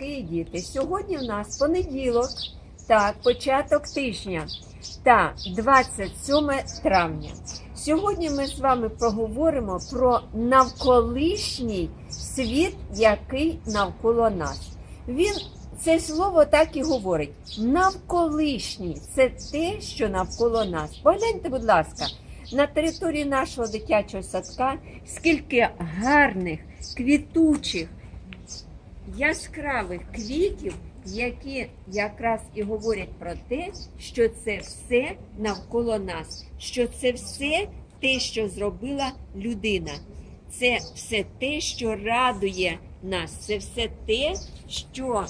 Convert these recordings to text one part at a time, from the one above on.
батьки і діти. Сьогодні в нас понеділок, так, початок тижня та 27 травня. Сьогодні ми з вами поговоримо про навколишній світ, який навколо нас. Він це слово так і говорить. Навколишній це те, що навколо нас. Погляньте, будь ласка, на території нашого дитячого садка скільки гарних, квітучих, яскравих квітів, які якраз і говорять про те, що це все навколо нас, що це все те, що зробила людина. Це все те, що радує нас, це все те, що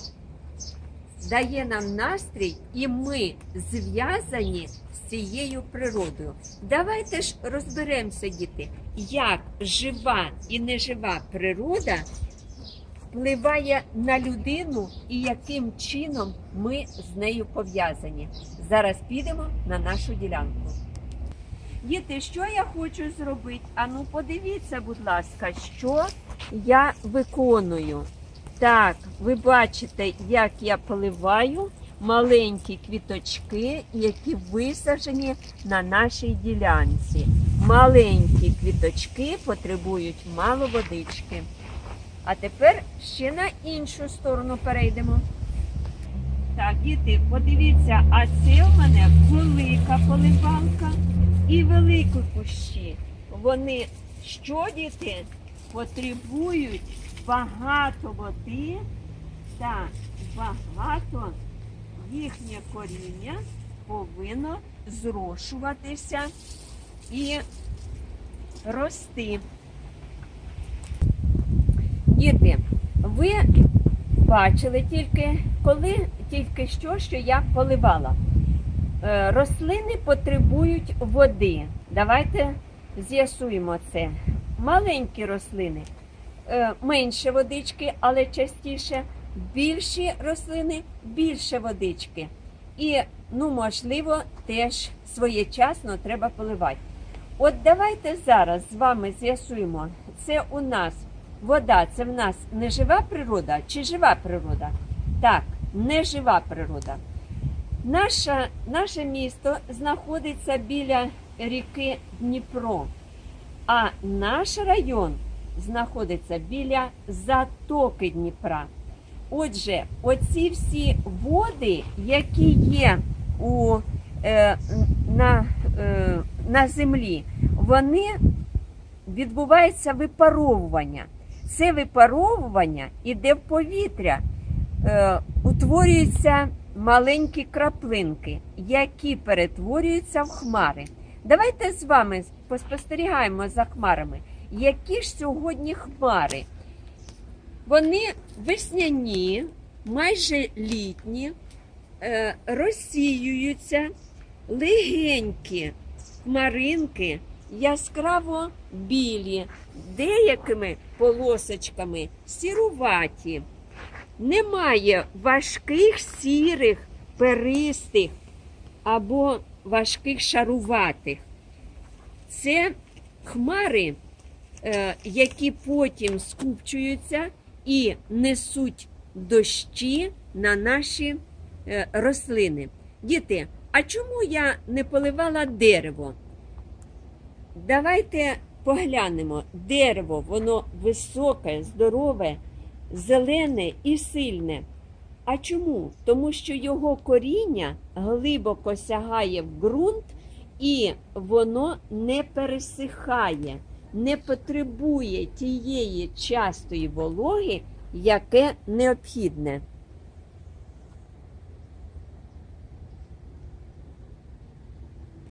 дає нам настрій, і ми зв'язані з цією природою. Давайте ж розберемося, діти, як жива і нежива природа впливає на людину і яким чином ми з нею пов'язані. Зараз підемо на нашу ділянку. Діти, що я хочу зробити? Ану, подивіться, будь ласка, що я виконую. Так, ви бачите, як я поливаю маленькі квіточки, які висаджені на нашій ділянці. Маленькі квіточки потребують мало водички. А тепер ще на іншу сторону перейдемо. Так, діти, подивіться, а це в мене велика поливалка і великі кущі. Вони що, діти, потребують багато води та багато їхнє коріння повинно зрошуватися і рости. Діти, ви бачили тільки, коли тільки що, що я поливала. Е, Рослини потребують води. Давайте з'ясуємо це. Маленькі рослини е, менше водички, але частіше більші рослини більше водички. І, ну, можливо, теж своєчасно треба поливати. От давайте зараз з вами з'ясуємо, це у нас вода, це в нас не жива природа чи жива природа? Так, не жива природа. Наша, наше місто знаходиться біля ріки Дніпро, а наш район знаходиться біля затоки Дніпра. Отже, оці всі води, які є у, е, на, е, на землі, вони відбувається випаровування. Це випаровування іде в повітря, е, утворюються маленькі краплинки, які перетворюються в хмари. Давайте з вами поспостерігаємо за хмарами. Які ж сьогодні хмари? Вони весняні, майже літні, е, розсіюються, легенькі хмаринки, яскраво білі, деякими полосочками сіруваті. Немає важких сірих, перистих або важких шаруватих. Це хмари, е, які потім скупчуються і несуть дощі на наші е, рослини. Діти, а чому я не поливала дерево? Давайте поглянемо. Дерево, воно високе, здорове, зелене і сильне. А чому? Тому що його коріння глибоко сягає в ґрунт і воно не пересихає, не потребує тієї частої вологи, яке необхідне.